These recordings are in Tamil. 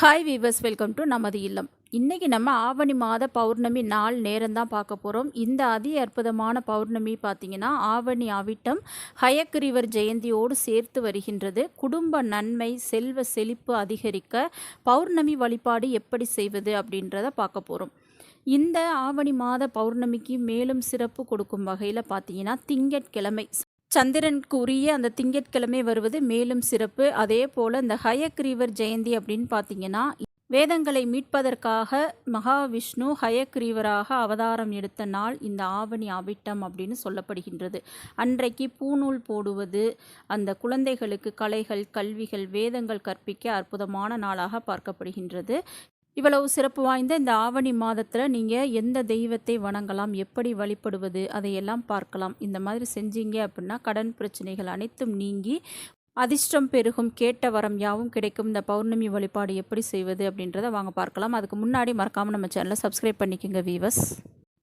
ஹாய் வீவர்ஸ் வெல்கம் டு நமது இல்லம். இன்றைக்கி நம்ம ஆவணி மாத பௌர்ணமி நாள் நேரம் தான் பார்க்க போகிறோம் இந்த அதி அற்புதமான பௌர்ணமி பார்த்திங்கன்னா ஆவணி அவிட்டம் ஹயக்கிரிவர் ஜெயந்தியோடு சேர்த்து வருகின்றது. குடும்ப நன்மை செல்வ செழிப்பு அதிகரிக்க பௌர்ணமி வழிபாடு எப்படி செய்வது அப்படின்றத பார்க்க போகிறோம் இந்த ஆவணி மாத பௌர்ணமிக்கு மேலும் சிறப்பு கொடுக்கும் வகையில் பார்த்தீங்கன்னா திங்கட்கிழமை. சந்திரனுக்கு உரிய அந்த திங்கட்கிழமை வருவது மேலும் சிறப்பு. அதே போல் இந்த ஹயக்ரீவர் ஜெயந்தி அப்படின்னு பார்த்தீங்கன்னா வேதங்களை மீட்பதற்காக மகாவிஷ்ணு ஹயக்ரீவராக அவதாரம் எடுத்த நாள் இந்த ஆவணி அவிட்டம் அப்படின்னு சொல்லப்படுகின்றது. அன்றைக்கு பூநூல் போடுவது அந்த குழந்தைகளுக்கு கலைகள் கல்விகள் வேதங்கள் கற்பிக்க அற்புதமான நாளாக பார்க்கப்படுகின்றது. இவ்வளவு சிறப்பு வாய்ந்த இந்த ஆவணி மாதத்தில் நீங்கள் எந்த தெய்வத்தை வணங்கலாம் எப்படி வழிபடுவது அதையெல்லாம் பார்க்கலாம். இந்த மாதிரி செஞ்சீங்க அப்படின்னா கடன் பிரச்சனைகள் அனைத்தும் நீங்கி அதிர்ஷ்டம் பெருகும் கேட்ட வரம் யாவும் கிடைக்கும் இந்த பௌர்ணமி வழிபாடு எப்படி செய்வது அப்படின்றத வாங்க பார்க்கலாம். அதுக்கு முன்னாடி மறக்காமல் நம்ம சேனலை சப்ஸ்கிரைப் பண்ணிக்கோங்க வீவஸ்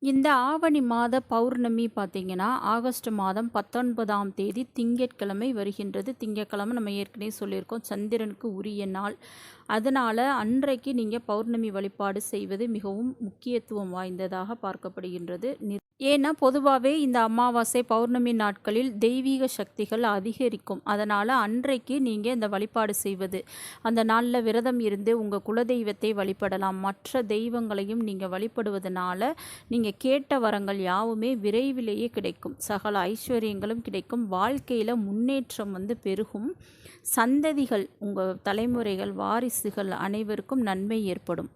இந்த ஆவணி மாத பௌர்ணமி பார்த்திங்கன்னா ஆகஸ்ட் மாதம் பத்தொன்பதாம் தேதி திங்கட்கிழமை வருகின்றது. திங்கட்கிழமை நம்ம ஏற்கனவே சொல்லியிருக்கோம் சந்திரனுக்கு உரிய நாள். அதனால் அன்றைக்கு நீங்கள் பௌர்ணமி வழிபாடு செய்வது மிகவும் முக்கியத்துவம் வாய்ந்ததாக பார்க்கப்படுகின்றது. ஏன்னா பொதுவாகவே இந்த அமாவாசை பௌர்ணமி நாட்களில் தெய்வீக சக்திகள் அதிகரிக்கும். அதனால் அன்றைக்கு நீங்கள் இந்த வழிபாடு செய்வது. அந்த நாளில் விரதம் இருந்து உங்கள் குலதெய்வத்தை வழிபடலாம். மற்ற தெய்வங்களையும் நீங்கள் வழிபடுவதனால நீங்கள் கேட்ட வரங்கள் யாவுமே விரைவிலேயே கிடைக்கும். சகல ஐஸ்வர்யங்களும் கிடைக்கும். வாழ்க்கையில் முன்னேற்றம் வந்து பெருகும். சந்ததிகள் உங்கள் தலைமுறைகள் வாரிசுகள் அனைவருக்கும் நன்மை ஏற்படும்.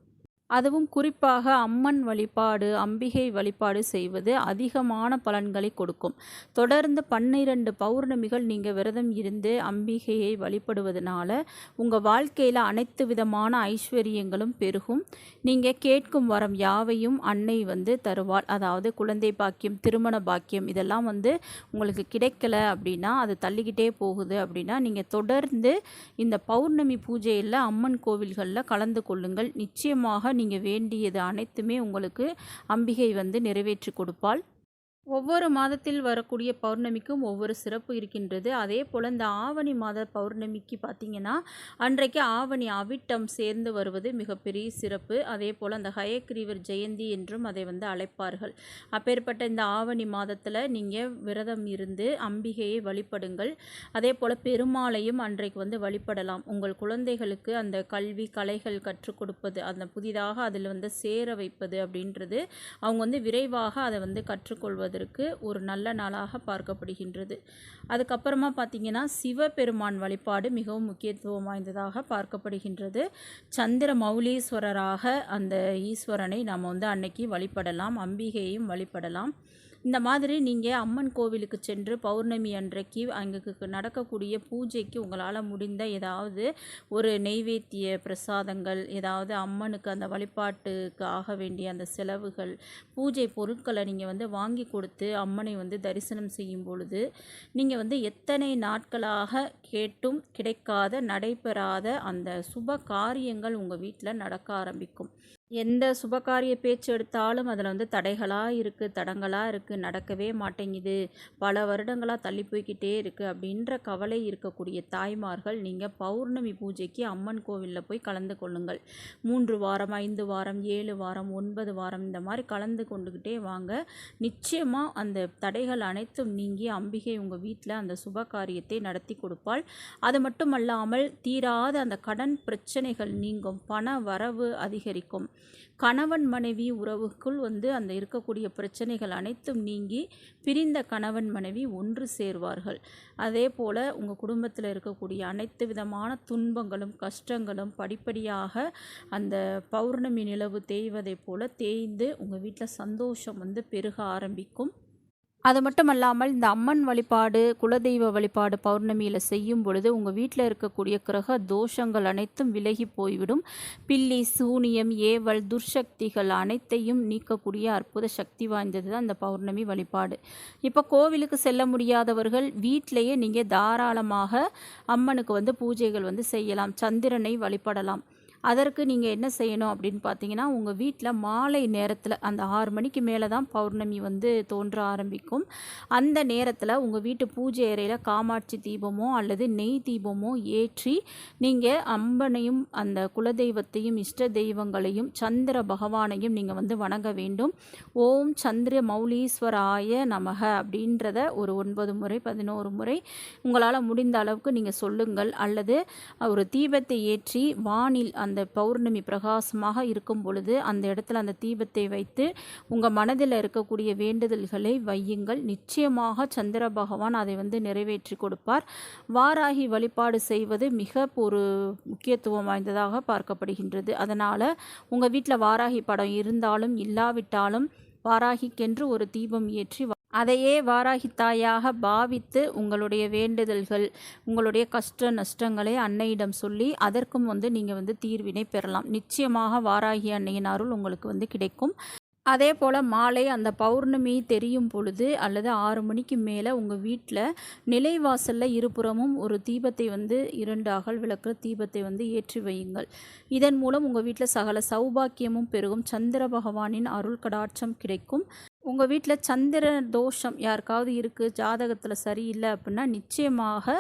அதுவும் குறிப்பாக அம்மன் வழிபாடு அம்பிகை வழிபாடு செய்வது அதிகமான பலன்களை கொடுக்கும். தொடர்ந்து பன்னிரண்டு பௌர்ணமிகள் நீங்கள் விரதம் இருந்து அம்பிகையை வழிபடுவதனால உங்கள் வாழ்க்கையில் அனைத்து விதமான ஐஸ்வர்யங்களும் பெருகும். நீங்கள் கேட்கும் வரம் யாவையும் அன்னை வந்து தருவாள். அதாவது குழந்தை பாக்கியம் திருமண பாக்கியம் இதெல்லாம் வந்து உங்களுக்கு கிடைக்கல அப்படின்னா அது தள்ளிக்கிட்டே போகுது அப்படின்னா நீங்கள் தொடர்ந்து இந்த பௌர்ணமி பூஜையில் அம்மன் கோவில்களில் கலந்து கொள்ளுங்கள். நிச்சயமாக நீங்கள் வேண்டியது அனைத்துமே உங்களுக்கு அம்பிகை வந்து நிறைவேற்றி கொடுப்பாள். ஒவ்வொரு மாதத்தில் வரக்கூடிய பௌர்ணமிக்கும் ஒவ்வொரு சிறப்பு இருக்கின்றது. அதே போல் இந்த ஆவணி மாத பௌர்ணமிக்கு பார்த்திங்கன்னா அன்றைக்கு ஆவணி அவிட்டம் சேர்ந்து வருவது மிகப்பெரிய சிறப்பு. அதே போல் அந்த ஹயக்ரீவர் ஜெயந்தி என்றும் அதை வந்து அழைப்பார்கள். அப்பேற்பட்ட இந்த ஆவணி மாதத்தில் நீங்கள் விரதம் இருந்து அம்பிகையை வழிபடுங்கள். அதே போல் பெருமாளையும் அன்றைக்கு வந்து வழிபடலாம். உங்கள் குழந்தைகளுக்கு அந்த கல்வி கலைகள் கற்றுக் கொடுப்பது அந்த புதிதாக அதில் வந்து சேர வைப்பது அப்படின்றது அவங்க வந்து விரைவாக அதை வந்து கற்றுக்கொள்வது வழிபடுவதற்கு ஒரு நல்ல நாளாக பார்க்கப்படுகின்றது. அதுக்கப்புறமா பார்த்திங்கன்னா சிவபெருமான் வழிபாடு மிகவும் முக்கியத்துவம் வாய்ந்ததாக பார்க்கப்படுகின்றது. சந்திர மௌலீஸ்வரராக அந்த ஈஸ்வரனை நாம் வந்து அன்னைக்கு வழிபடலாம் அம்பிகையையும் வழிபடலாம். இந்த மாதிரி நீங்கள் அம்மன் கோவிலுக்கு சென்று பௌர்ணமி அன்றைக்கு அங்கே நடக்கக்கூடிய பூஜைக்கு உங்களால் முடிந்த ஏதாவது ஒரு நெய்வேத்திய பிரசாதங்கள் ஏதாவது அம்மனுக்கு அந்த வழிபாட்டுக்கு ஆக வேண்டிய அந்த செலவுகள் பூஜை பொருட்களை நீங்கள் வந்து வாங்கி கொடுத்து அம்மனை வந்து தரிசனம் செய்யும் பொழுது நீங்கள் வந்து எத்தனை நாட்களாக கேட்டும் கிடைக்காத நடைபெறாத அந்த சுப காரியங்கள் உங்கள் வீட்டில் நடக்க ஆரம்பிக்கும். எந்த சுபகாரிய பேச்சு எடுத்தாலும் அதில் வந்து தடைகளாக இருக்குது தடங்களாக இருக்குது நடக்கவே மாட்டேங்குது. பல வருடங்களாக தள்ளி போய்கிட்டே இருக்குது அப்படின்ற கவலை இருக்கக்கூடிய தாய்மார்கள் நீங்கள் பௌர்ணமி பூஜைக்கு அம்மன் கோவிலில் போய் கலந்து கொள்ளுங்கள். மூன்று வாரம் ஐந்து வாரம் ஏழு வாரம் ஒன்பது வாரம் இந்த மாதிரி கலந்து கொண்டுக்கிட்டே வாங்க. நிச்சயமாக அந்த தடைகள் அனைத்தும் நீங்கி அம்பிகை உங்கள் வீட்டில் அந்த சுப காரியத்தை நடத்தி கொடுப்பாள். அது மட்டுமல்லாமல் தீராத அந்த கடன் பிரச்சனைகள் நீங்கும் பண வரவு அதிகரிக்கும். கணவன் மனைவி உறவுக்குள் வந்து அந்த இருக்கக்கூடிய பிரச்சனைகள் அனைத்தும் நீங்கி பிரிந்த கணவன் மனைவி ஒன்று சேர்வார்கள். அதே போல் உங்கள் குடும்பத்தில் இருக்கக்கூடிய அனைத்து விதமான துன்பங்களும் கஷ்டங்களும் படிப்படியாக அந்த பௌர்ணமி நிலவு தேய்வதைப் போல் தேய்ந்து உங்கள் வீட்டில் சந்தோஷம் வந்து பெருக ஆரம்பிக்கும். அது மட்டும் அல்லாமல் இந்த அம்மன் வழிபாடு குலதெய்வ வழிபாடு பௌர்ணமியில் செய்யும் பொழுது உங்கள் வீட்டில் இருக்கக்கூடிய கிரக தோஷங்கள் அனைத்தும் விலகி போய்விடும். பில்லி சூனியம் ஏவல் துர்சக்திகள் அனைத்தையும் நீக்கக்கூடிய அற்புத சக்தி வாய்ந்தது தான் இந்த பௌர்ணமி வழிபாடு. இப்போ கோவிலுக்கு செல்ல முடியாதவர்கள் வீட்டிலையே நீங்கள் தாராளமாக அம்மனுக்கு வந்து பூஜைகள் வந்து செய்யலாம் சந்திரனை வழிபடலாம். அதற்கு நீங்கள் என்ன செய்யணும் அப்படின்னு பார்த்தீங்கன்னா உங்கள் வீட்டில் மாலை நேரத்தில் அந்த ஆறு மணிக்கு மேலே தான் பௌர்ணமி வந்து தோன்ற ஆரம்பிக்கும். அந்த நேரத்தில் உங்கள் வீட்டு பூஜை அறையில் காமாட்சி தீபமோ அல்லது நெய் தீபமோ ஏற்றி நீங்கள் அம்பனையும் அந்த குலதெய்வத்தையும் இஷ்ட தெய்வங்களையும் சந்திர பகவானையும் நீங்கள் வந்து வணங்க வேண்டும். ஓம் சந்திர மௌலீஸ்வராய நமக அப்படின்றத ஒரு ஒன்பது முறை பதினோரு முறை உங்களால் முடிந்த அளவுக்கு நீங்கள் சொல்லுங்கள். அல்லது ஒரு தீபத்தை ஏற்றி வானில் அந்த அந்த பௌர்ணமி பிரகாசமாக இருக்கும் பொழுது அந்த இடத்துல அந்த தீபத்தை வைத்து உங்கள் மனதில் இருக்கக்கூடிய வேண்டுதல்களை வையுங்கள். நிச்சயமாக சந்திர பகவான் அதை வந்து நிறைவேற்றி கொடுப்பார். வாராகி வழிபாடு செய்வது மிக ஒரு முக்கியத்துவம் வாய்ந்ததாக பார்க்கப்படுகின்றது. அதனால் உங்கள் வீட்டில் வாராகி படம் இருந்தாலும் இல்லாவிட்டாலும் வாராகிக்கென்று ஒரு தீபம் ஏற்றி அதையே வாராகி தாயாக பாவித்து உங்களுடைய வேண்டுதல்கள் உங்களுடைய கஷ்ட நஷ்டங்களை அன்னையிடம் சொல்லி அதற்கும் வந்து நீங்கள் வந்து தீர்வினை பெறலாம். நிச்சயமாக வாராகி அன்னையின் அருள் உங்களுக்கு வந்து கிடைக்கும். அதே போல் மாலை அந்த பௌர்ணமி தெரியும் பொழுது அல்லது ஆறு மணிக்கு மேலே உங்கள் வீட்டில் நிலைவாசலில் இருபுறமும் ஒரு தீபத்தை வந்து இரண்டு அகல் விளக்கு தீபத்தை வந்து ஏற்றி வையுங்கள். இதன் மூலம் உங்கள் வீட்டில் சகல சௌபாக்கியமும் பெருகும். சந்திர பகவானின் அருள் கடாட்சம் கிடைக்கும். உங்கள் வீட்டில் சந்திர தோஷம் யாருக்காவது இருக்குது ஜாதகத்தில் சரியில்லை அப்படின்னா நிச்சயமாக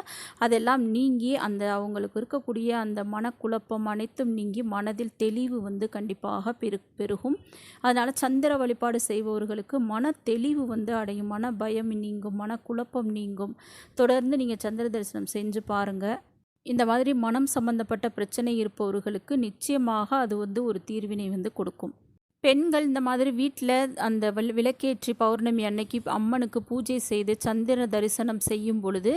அதெல்லாம் நீங்கி அந்த அவங்களுக்கு இருக்கக்கூடிய அந்த மனக்குழப்பம் அனைத்தும் நீங்கி மனதில் தெளிவு வந்து கண்டிப்பாக பெரு பெருகும். அதனால் சந்திர வழிபாடு செய்பவர்களுக்கு மன தெளிவு வந்து அடையும். மன பயம் நீங்கும் மனக்குழப்பம் நீங்கும். தொடர்ந்து நீங்கள் சந்திர தரிசனம் செஞ்சு பாருங்கள் இந்த மாதிரி மனம் சம்பந்தப்பட்ட பிரச்சனை இருப்பவர்களுக்கு நிச்சயமாக அது வந்து ஒரு தீர்வினை வந்து கொடுக்கும். பெண்கள் இந்த மாதிரி வீட்டில் அந்த விளக்கேற்றி பௌர்ணமி அன்னைக்கு அம்மனுக்கு பூஜை செய்து சந்திர தரிசனம் செய்யும் பொழுது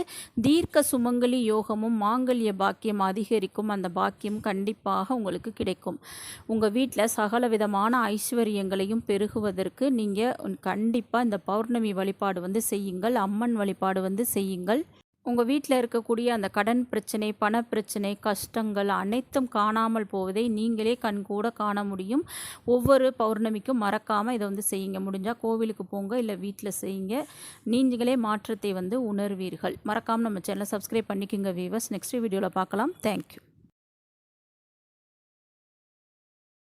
தீர்க்க சுமங்கலி யோகமும் மாங்கல்ய பாக்கியம் அதிகரிக்கும். அந்த பாக்கியம் கண்டிப்பாக உங்களுக்கு கிடைக்கும். உங்கள் வீட்டில் சகல விதமான ஐஸ்வர்யங்களையும் பெருகுவதற்கு நீங்கள் கண்டிப்பாக இந்த பௌர்ணமி வழிபாடு வந்து செய்யுங்கள். அம்மன் வழிபாடு வந்து செய்யுங்கள். உங்கள் வீட்டில் இருக்கக்கூடிய அந்த கடன் பிரச்சனை பணப்பிரச்சனை கஷ்டங்கள் அனைத்தும் காணாமல் போவதை நீங்களே கண் கூட காண முடியும். ஒவ்வொரு பௌர்ணமிக்கும் மறக்காமல் இதை வந்து செய்யுங்க. முடிஞ்சால் கோவிலுக்கு போங்க இல்லை வீட்டில் செய்யுங்க. நீங்களே மாற்றத்தை வந்து உணர்வீர்கள். மறக்காமல் நம்ம சேனலை சப்ஸ்கிரைப் பண்ணிக்கோங்க வீவர்ஸ் நெக்ஸ்ட் வீடியோவில் பார்க்கலாம். தேங்க்யூ